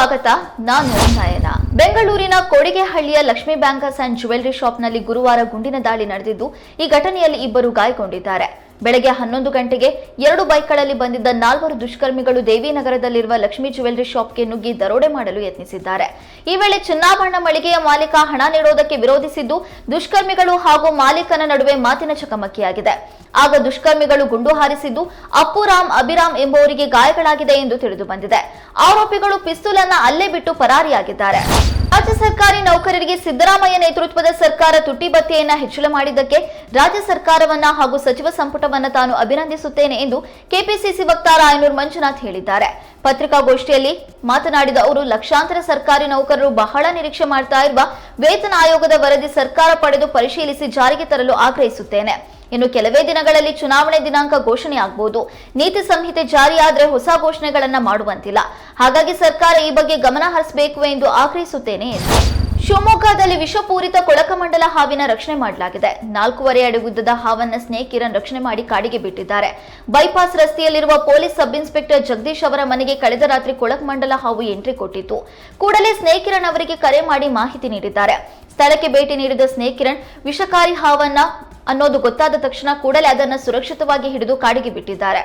ಸ್ವಾಗತ. ನಾನು ನಯನ. ಬೆಂಗಳೂರಿನ ಕೊಡಿಗೆಹಳ್ಳಿಯ ಲಕ್ಷ್ಮೀ ಬ್ಯಾಂಕರ್ಸ್ ಅಂಡ್ ಜ್ಯುವೆಲರಿ ಶಾಪ್ನಲ್ಲಿ ಗುರುವಾರ ಗುಂಡಿನ ದಾಳಿ ನಡೆದಿದ್ದು, ಈ ಘಟನೆಯಲ್ಲಿ ಇಬ್ಬರು ಗಾಯಗೊಂಡಿದ್ದಾರೆ. ಬೆಳಗ್ಗೆ ಹನ್ನೊಂದು ಗಂಟೆಗೆ ಎರಡು ಬೈಕ್ಗಳಲ್ಲಿ ಬಂದಿದ್ದ ನಾಲ್ವರು ದುಷ್ಕರ್ಮಿಗಳು ದೇವಿನಗರದಲ್ಲಿರುವ ಲಕ್ಷ್ಮೀ ಜ್ಯುವೆಲರಿ ಶಾಪ್ಗೆ ನುಗ್ಗಿ ದರೋಡೆ ಮಾಡಲು ಯತ್ನಿಸಿದ್ದಾರೆ. ಈ ವೇಳೆ ಚಿನ್ನಾಭರಣ ಮಳಿಗೆಯ ಮಾಲೀಕ ಹಣ ನೀಡೋದಕ್ಕೆ ವಿರೋಧಿಸಿದ್ದು ದುಷ್ಕರ್ಮಿಗಳು ಹಾಗೂ ಮಾಲೀಕನ ನಡುವೆ ಮಾತಿನ ಚಕಮಕಿಯಾಗಿದೆ. ಆಗ ದುಷ್ಕರ್ಮಿಗಳು ಗುಂಡು ಹಾರಿಸಿದ್ದು ಅಪ್ಪುರಾಮ್ ಅಭಿರಾಮ್ ಎಂಬುವರಿಗೆ ಗಾಯಗಳಾಗಿದೆ ಎಂದು ತಿಳಿದು ಬಂದಿದೆ. ಆರೋಪಿಗಳು ಪಿಸ್ತೂಲನ್ನ ಅಲ್ಲೇ ಬಿಟ್ಟು ಪರಾರಿಯಾಗಿದ್ದಾರೆ. ರಾಜ್ಯ ಸರ್ಕಾರಿ ನೌಕರರಿಗೆ ಸಿದ್ದರಾಮಯ್ಯ ನೇತೃತ್ವದ ಸರ್ಕಾರ ತುಟ್ಟಿ ಭತ್ಯೆಯನ್ನ ಹೆಚ್ಚಳ ಮಾಡಿದ್ದಕ್ಕೆ ರಾಜ್ಯ ಸರ್ಕಾರವನ್ನ ಹಾಗೂ ಸಚಿವ ಸಂಪುಟವನ್ನ ತಾನು ಅಭಿನಂದಿಸುತ್ತೇನೆ ಎಂದು ಕೆಪಿಸಿಸಿ ವಕ್ತಾರ ಆಯನೂರ್ ಮಂಜುನಾಥ್ ಹೇಳಿದ್ದಾರೆ. ಪತ್ರಿಕಾಗೋಷ್ಠಿಯಲ್ಲಿ ಮಾತನಾಡಿದ ಅವರು, ಲಕ್ಷಾಂತರ ಸರ್ಕಾರಿ ನೌಕರರು ಬಹಳ ನಿರೀಕ್ಷೆ ಮಾಡ್ತಾ ಇರುವ ವೇತನ ಆಯೋಗದ ವರದಿ ಸರ್ಕಾರ ಪಡೆದು ಪರಿಶೀಲಿಸಿ ಜಾರಿಗೆ ತರಲು ಆಗ್ರಹಿಸುತ್ತೇನೆ. ಇನ್ನು ಕೆಲವೇ ದಿನಗಳಲ್ಲಿ ಚುನಾವಣೆ ದಿನಾಂಕ ಘೋಷಣೆ ಆಗಬಹುದು ನೀತಿ ಸಂಹಿತೆ ಜಾರಿಯಾದರೆ ಹೊಸ ಘೋಷಣೆಗಳನ್ನ ಮಾಡುವಂತಿಲ್ಲ. ಹಾಗಾಗಿ ಸರ್ಕಾರ ಈ ಬಗ್ಗೆ ಗಮನ ಹರಿಸಬೇಕು ಎಂದು ಆಗ್ರಹಿಸುತ್ತೇನೆ ಎಂದು ಶಿವಮೊಗ್ಗದಲ್ಲಿ ವಿಷಪೂರಿತ ಕೊಳಕಮಂಡಲ ಹಾವಿನ ರಕ್ಷಣೆ ಮಾಡಲಾಗಿದೆ. ನಾಲ್ಕೂವರೆ ಅಡಿ ಉದ್ದದ ಹಾವನ್ನ ಸ್ನೇಕ್ ಕಿರಣ್ ರಕ್ಷಣೆ ಮಾಡಿ ಕಾಡಿಗೆ ಬಿಟ್ಟಿದ್ದಾರೆ. ಬೈಪಾಸ್ ರಸ್ತೆಯಲ್ಲಿರುವ ಪೊಲೀಸ್ ಸಬ್ ಇನ್ಸ್ಪೆಕ್ಟರ್ ಜಗದೀಶ್ ಅವರ ಮನೆಗೆ ಕಳೆದ ರಾತ್ರಿ ಕೊಳಕಮಂಡಲ ಹಾವು ಎಂಟ್ರಿ ಕೊಟ್ಟಿತ್ತು. ಕೂಡಲೇ ಸ್ನೇಕ್ ಕಿರಣ್ ಅವರಿಗೆ ಕರೆ ಮಾಡಿ ಮಾಹಿತಿ ನೀಡಿದ್ದಾರೆ. ಸ್ಥಳಕ್ಕೆ ಭೇಟಿ ನೀಡಿದ ಸ್ನೇಕ್ ಕಿರಣ್, ವಿಷಕಾರಿ ಹಾವನ್ನ ಅನ್ನೋದು ಗೊತ್ತಾದ ತಕ್ಷಣ ಕೂಡಲೇ ಅದನ್ನು ಸುರಕ್ಷಿತವಾಗಿ ಹಿಡಿದು ಕಾಡಿಗೆ ಬಿಟ್ಟಿದ್ದಾರೆ.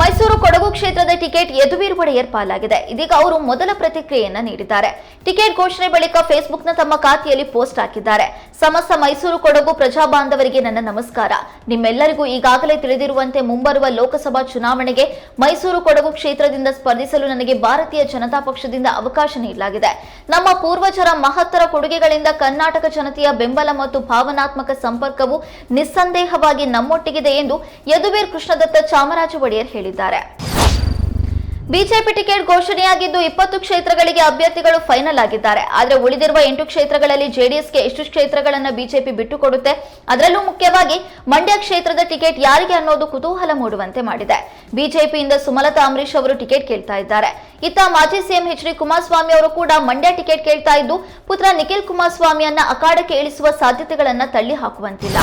ಮೈಸೂರು ಕೊಡಗು ಕ್ಷೇತ್ರದ ಟಿಕೆಟ್ ಯದುವೀರ್ ಒಡೆಯರ್ ಪಾಲಾಗಿದೆ ಇದೀಗ ಅವರು ಮೊದಲ ಪ್ರತಿಕ್ರಿಯೆಯನ್ನ ನೀಡಿದ್ದಾರೆ. ಟಿಕೆಟ್ ಘೋಷಣೆ ಬಳಿಕ ಫೇಸ್ಬುಕ್ನ ತಮ್ಮ ಖಾತೆಯಲ್ಲಿ ಪೋಸ್ಟ್ ಹಾಕಿದ್ದಾರೆ. ಸಮಸ್ತ ಮೈಸೂರು ಕೊಡಗು ಪ್ರಜಾ ಬಾಂಧವರಿಗೆ ನನ್ನ ನಮಸ್ಕಾರ. ನಿಮ್ಮೆಲ್ಲರಿಗೂ ಈಗಾಗಲೇ ತಿಳಿದಿರುವಂತೆ ಮುಂಬರುವ ಲೋಕಸಭಾ ಚುನಾವಣೆಗೆ ಮೈಸೂರು ಕೊಡಗು ಕ್ಷೇತ್ರದಿಂದ ಸ್ಪರ್ಧಿಸಲು ನನಗೆ ಭಾರತೀಯ ಜನತಾ ಪಕ್ಷದಿಂದ ಅವಕಾಶ ನೀಡಲಾಗಿದೆ. ನಮ್ಮ ಪೂರ್ವಜರ ಮಹತ್ತರ ಕೊಡುಗೆಗಳಿಂದ ಕರ್ನಾಟಕ ಜನತೆಯ ಬೆಂಬಲ ಮತ್ತು ಭಾವನಾತ್ಮಕ ಸಂಪರ್ಕವು ನಿಸ್ಸಂದೇಹವಾಗಿ ನಮ್ಮೊಟ್ಟಿಗಿದೆ ಎಂದು ಯದುವೀರ್ ಕೃಷ್ಣದತ್ತ ಚಾಮರಾಜ ಒಡೆಯರ್ ಹೇಳಿದ್ದಾರೆ. ಬಿಜೆಪಿ ಟಿಕೆಟ್ ಘೋಷಣೆಯಾಗಿದ್ದು ಇಪ್ಪತ್ತು ಕ್ಷೇತ್ರಗಳಿಗೆ ಅಭ್ಯರ್ಥಿಗಳು ಫೈನಲ್ ಆಗಿದ್ದಾರೆ. ಆದರೆ ಉಳಿದಿರುವ ಎಂಟು ಕ್ಷೇತ್ರಗಳಲ್ಲಿ ಜೆಡಿಎಸ್ಗೆ ಎಷ್ಟು ಕ್ಷೇತ್ರಗಳನ್ನು ಬಿಜೆಪಿ ಬಿಟ್ಟುಕೊಡುತ್ತೆ? ಅದರಲ್ಲೂ ಮುಖ್ಯವಾಗಿ ಮಂಡ್ಯ ಕ್ಷೇತ್ರದ ಟಿಕೆಟ್ ಯಾರಿಗೆ ಅನ್ನೋದು ಕುತೂಹಲ ಮೂಡುವಂತೆ ಮಾಡಿದೆ. ಬಿಜೆಪಿಯಿಂದ ಸುಮಲತಾ ಅಂಬರೀಶ್ ಅವರು ಟಿಕೆಟ್ ಕೇಳ್ತಾ ಇದ್ದಾರೆ. ಇತ್ತ ಮಾಜಿ ಸಿಎಂ ಎಚ್ ಡಿ ಕುಮಾರಸ್ವಾಮಿ ಅವರು ಕೂಡ ಮಂಡ್ಯ ಟಿಕೆಟ್ ಕೇಳ್ತಾ ಇದ್ದು, ಪುತ್ರ ನಿಖಿಲ್ ಕುಮಾರಸ್ವಾಮಿಯನ್ನ ಅಖಾಡಕ್ಕೆ ಇಳಿಸುವ ಸಾಧ್ಯತೆಗಳನ್ನ ತಳ್ಳಿ ಹಾಕುವಂತಿಲ್ಲ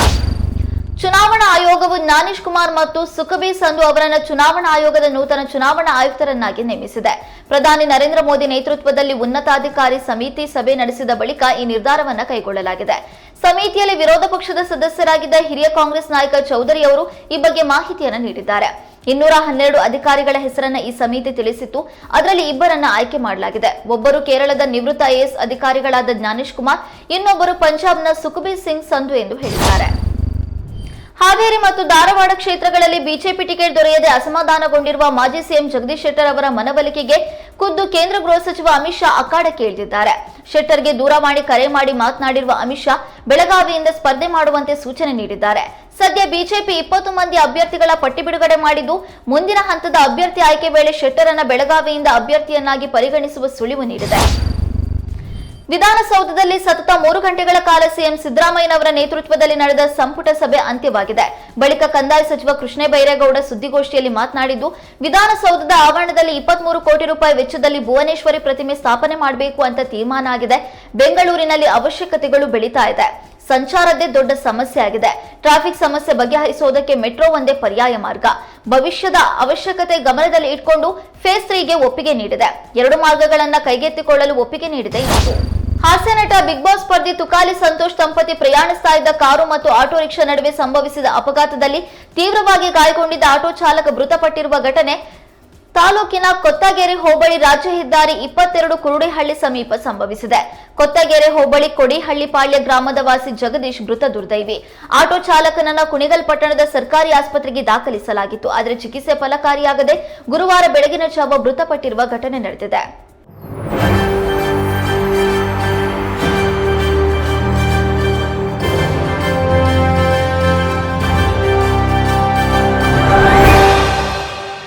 ಚುನಾವಣಾ ಆಯೋಗವು ಜ್ಞಾನೇಶ್ ಕುಮಾರ್ ಮತ್ತು ಸುಖಬೀರ್ ಸಂಧು ಅವರನ್ನು ಚುನಾವಣಾ ಆಯೋಗದ ನೂತನ ಚುನಾವಣಾ ಆಯುಕ್ತರನ್ನಾಗಿ ನೇಮಿಸಿದೆ. ಪ್ರಧಾನಿ ನರೇಂದ್ರ ಮೋದಿ ನೇತೃತ್ವದಲ್ಲಿ ಉನ್ನತಾಧಿಕಾರಿ ಸಮಿತಿ ಸಭೆ ನಡೆಸಿದ ಬಳಿಕ ಈ ನಿರ್ಧಾರವನ್ನು ಕೈಗೊಳ್ಳಲಾಗಿದೆ. ಸಮಿತಿಯಲ್ಲಿ ವಿರೋಧ ಪಕ್ಷದ ಸದಸ್ಯರಾಗಿದ್ದ ಹಿರಿಯ ಕಾಂಗ್ರೆಸ್ ನಾಯಕ ಚೌಧರಿ ಅವರು ಈ ಬಗ್ಗೆ ಮಾಹಿತಿಯನ್ನು ನೀಡಿದ್ದಾರೆ. ಇನ್ನೂರ ಹನ್ನೆರಡು ಅಧಿಕಾರಿಗಳ ಹೆಸರನ್ನ ಈ ಸಮಿತಿ ತಿಳಿಸಿತ್ತು. ಅದರಲ್ಲಿ ಇಬ್ಬರನ್ನ ಆಯ್ಕೆ ಮಾಡಲಾಗಿದೆ. ಒಬ್ಬರು ಕೇರಳದ ನಿವೃತ್ತ ಐಎಎಸ್ ಅಧಿಕಾರಿಗಳಾದ ಜ್ಞಾನೇಶ್ ಕುಮಾರ್, ಇನ್ನೊಬ್ಬರು ಪಂಜಾಬ್ನ ಸುಖಬೀರ್ ಸಿಂಗ್ ಸಂಧು ಎಂದು ಹೇಳಿದ್ದಾರೆ. ಹಾವೇರಿ ಮತ್ತು ಧಾರವಾಡ ಕ್ಷೇತ್ರಗಳಲ್ಲಿ ಬಿಜೆಪಿ ಟಿಕೆಟ್ ದೊರೆಯದೆ ಅಸಮಾಧಾನಗೊಂಡಿರುವ ಮಾಜಿ ಸಿಎಂ ಜಗದೀಶ್ ಶೆಟ್ಟರ್ ಅವರ ಮನವೊಲಿಕೆಗೆ ಖುದ್ದು ಕೇಂದ್ರ ಗೃಹ ಸಚಿವ ಅಮಿತ್ ಶಾ ಅಖಾಡಕ್ಕೆ ಕೇಳಿದ್ದಾರೆ. ಶೆಟ್ಟರ್ಗೆ ದೂರವಾಣಿ ಕರೆ ಮಾಡಿ ಮಾತನಾಡಿರುವ ಅಮಿತ್ ಶಾ ಬೆಳಗಾವಿಯಿಂದ ಸ್ಪರ್ಧೆ ಮಾಡುವಂತೆ ಸೂಚನೆ ನೀಡಿದ್ದಾರೆ. ಸದ್ಯ ಬಿಜೆಪಿ ಇಪ್ಪತ್ತು ಮಂದಿ ಅಭ್ಯರ್ಥಿಗಳ ಪಟ್ಟಿ ಬಿಡುಗಡೆ ಮಾಡಿದ್ದು, ಮುಂದಿನ ಹಂತದ ಅಭ್ಯರ್ಥಿ ಆಯ್ಕೆ ವೇಳೆ ಶೆಟ್ಟರನ್ನ ಬೆಳಗಾವಿಯಿಂದ ಅಭ್ಯರ್ಥಿಯನ್ನಾಗಿ ಪರಿಗಣಿಸುವ ಸುಳಿವು ನೀಡಿದೆ. ವಿಧಾನಸೌಧದಲ್ಲಿ ಸತತ ಮೂರು ಗಂಟೆಗಳ ಕಾಲ ಸಿಎಂ ಸಿದ್ದರಾಮಯ್ಯನವರ ನೇತೃತ್ವದಲ್ಲಿ ನಡೆದ ಸಂಪುಟ ಸಭೆ ಅಂತ್ಯವಾಗಿದೆ. ಬಳಿಕ ಕಂದಾಯ ಸಚಿವ ಕೃಷ್ಣ ಬೈರೇಗೌಡ ಸುದ್ದಿಗೋಷ್ಠಿಯಲ್ಲಿ ಮಾತನಾಡಿದ್ದು, ವಿಧಾನಸೌಧದ ಆವರಣದಲ್ಲಿ ಇಪ್ಪತ್ಮೂರು ಕೋಟಿ ರೂಪಾಯಿ ವೆಚ್ಚದಲ್ಲಿ ಭುವನೇಶ್ವರಿ ಪ್ರತಿಮೆ ಸ್ಥಾಪನೆ ಮಾಡಬೇಕು ಅಂತ ತೀರ್ಮಾನ ಆಗಿದೆ. ಬೆಂಗಳೂರಿನಲ್ಲಿ ಅವಶ್ಯಕತೆಗಳು ಬೆಳೀತಾ ಇದೆ. ಸಂಚಾರದ್ದೇ ದೊಡ್ಡ ಸಮಸ್ಯೆ ಆಗಿದೆ. ಟ್ರಾಫಿಕ್ ಸಮಸ್ಯೆ ಬಗೆಹರಿಸುವುದಕ್ಕೆ ಮೆಟ್ರೋ ಒಂದೇ ಪರ್ಯಾಯ ಮಾರ್ಗ. ಭವಿಷ್ಯದ ಅವಶ್ಯಕತೆ ಗಮನದಲ್ಲಿ ಇಟ್ಕೊಂಡು ಫೇಸ್ ತ್ರೀಗೆ ಒಪ್ಪಿಗೆ ನೀಡಿದೆ. ಎರಡು ಮಾರ್ಗಗಳನ್ನ ಕೈಗೆತ್ತಿಕೊಳ್ಳಲು ಒಪ್ಪಿಗೆ ನೀಡಿದೆ ಎಂದು ಹಾಸ್ಯ ನಟ ಬಿಗ್ ಬಾಸ್ ಸ್ಪರ್ಧಿ ತುಕಾಲಿ ಸಂತೋಷ್ ದಂಪತಿ ಪ್ರಯಾಣಿಸ್ತಾ ಇದ್ದ ಕಾರು ಮತ್ತು ಆಟೋ ರಿಕ್ಷಾ ನಡುವೆ ಸಂಭವಿಸಿದ ಅಪಘಾತದಲ್ಲಿ ತೀವ್ರವಾಗಿ ಗಾಯಗೊಂಡಿದ್ದ ಆಟೋ ಚಾಲಕ ಮೃತಪಟ್ಟಿರುವ ಘಟನೆ ತಾಲೂಕಿನ ಕೊತ್ತಗೆರೆ ಹೋಬಳಿ ರಾಜ್ಯ ಹೆದ್ದಾರಿ ಇಪ್ಪತ್ತೆರಡು ಕುರುಡಿಹಳ್ಳಿ ಸಮೀಪ ಸಂಭವಿಸಿದೆ. ಕೊತ್ತಗೆರೆ ಹೋಬಳಿ ಕೊಡಿಹಳ್ಳಿ ಪಾಳ್ಯ ಗ್ರಾಮದ ವಾಸಿ ಜಗದೀಶ್ ಮೃತ ದುರ್ದೈವಿ. ಆಟೋ ಚಾಲಕನನ್ನ ಕುಣಿಗಲ್ ಪಟ್ಟಣದ ಸರ್ಕಾರಿ ಆಸ್ಪತ್ರೆಗೆ ದಾಖಲಿಸಲಾಗಿತ್ತು. ಆದರೆ ಚಿಕಿತ್ಸೆ ಫಲಕಾರಿಯಾಗದೆ ಗುರುವಾರ ಬೆಳಗಿನ ಜಾವ ಮೃತಪಟ್ಟಿರುವ ಘಟನೆ ನಡೆದಿದೆ.